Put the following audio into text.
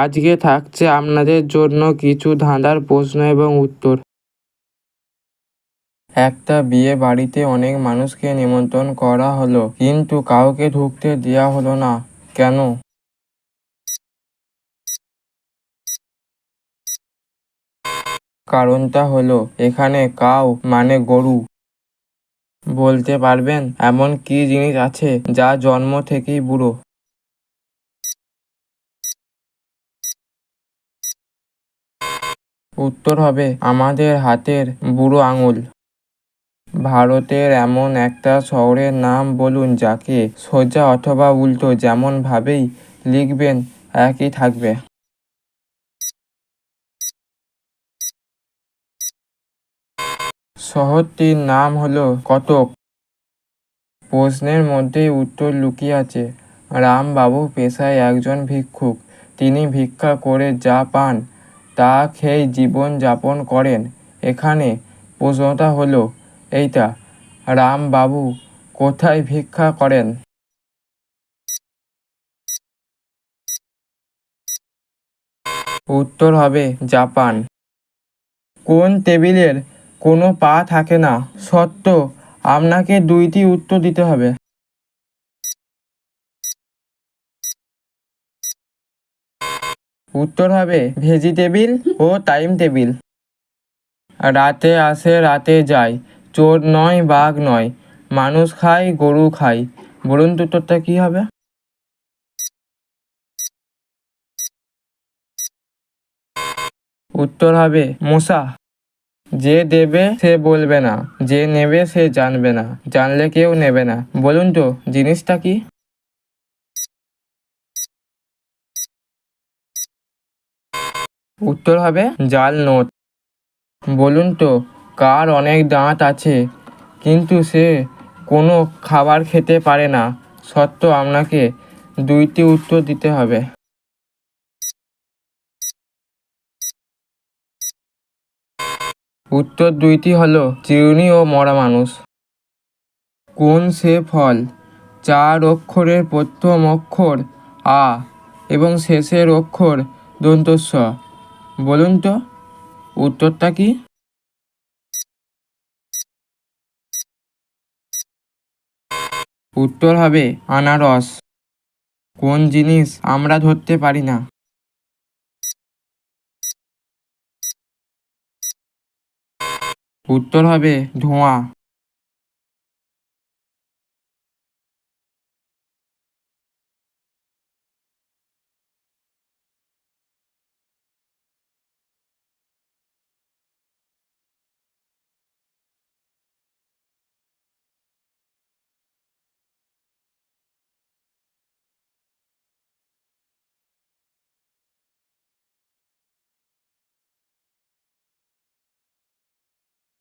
আজকে থাকছে আপনাদের জন্য কিছু ধাঁধার প্রশ্ন এবং উত্তর। একটা বিয়ে বাড়িতে অনেক মানুষকে নিমন্ত্রণ করা হলো, কিন্তু কাউকে ঢুকতে দেওয়া হলো না, কেন? কারণটা হলো, এখানে কাউ মানে গরু। বলতে পারবেন, এমন কি জিনিস আছে যা জন্ম থেকেই বুড়ো? উত্তর হবে আমাদের হাতের বুড়ো আঙুল। ভারতের এমন একটা শহরের নাম বলুন যাকে সোজা অথবা উল্টো যেমন ভাবেই লিখবেন, একই থাকবে। শহরটির নাম হলো কটক। প্রশ্নের মধ্যেই উত্তর লুকিয়ে আছে। রামবাবু পেশায় একজন ভিক্ষুক। তিনি ভিক্ষা করে যা পান তা খেয়েই জীবন যাপন করেন। এখানে প্রশ্নটা হলো, এইটা রামবাবু কোথায় ভিক্ষা করেন? উত্তর হবে, জাপান। কোন টেবিলের কোনো পা থাকে না। সত্য, আপনাকে দুইটি উত্তর দিতে হবে। উত্তর হবে ভেজিটেবিল ও টাইম টেবিল। রাতে আসে, রাতে যায়। চোর নয়, বাঘ নয়। মানুষ খায়, গরু খায়। বলুন তো উত্তরটা কী হবে? উত্তর হবে মশা যে দেবে সে বলবে না, যে নেবে সে জানবে না, জানলে কেউ নেবে না। বলুন তো জিনিসটা কি? উত্তর হবে জাল নোট বলুন তো, কার অনেক দাঁত আছে, কিন্তু সে কোনো খাবার খেতে পারে না। সত্য আপনাকে দুইটি উত্তর দিতে হবে। উত্তর দুইটি হলো, চিরুনি ও মরা মানুষ। কোন সে ফল? চার অক্ষরের প্রথম অক্ষর আ এবং শেষের অক্ষর দন্তস্ব। বলুন তো, উত্তরটা কি? উত্তর হবে আনারস। কোন জিনিস আমরা ধরতে পারি না? উত্তর হবে ধোঁয়া।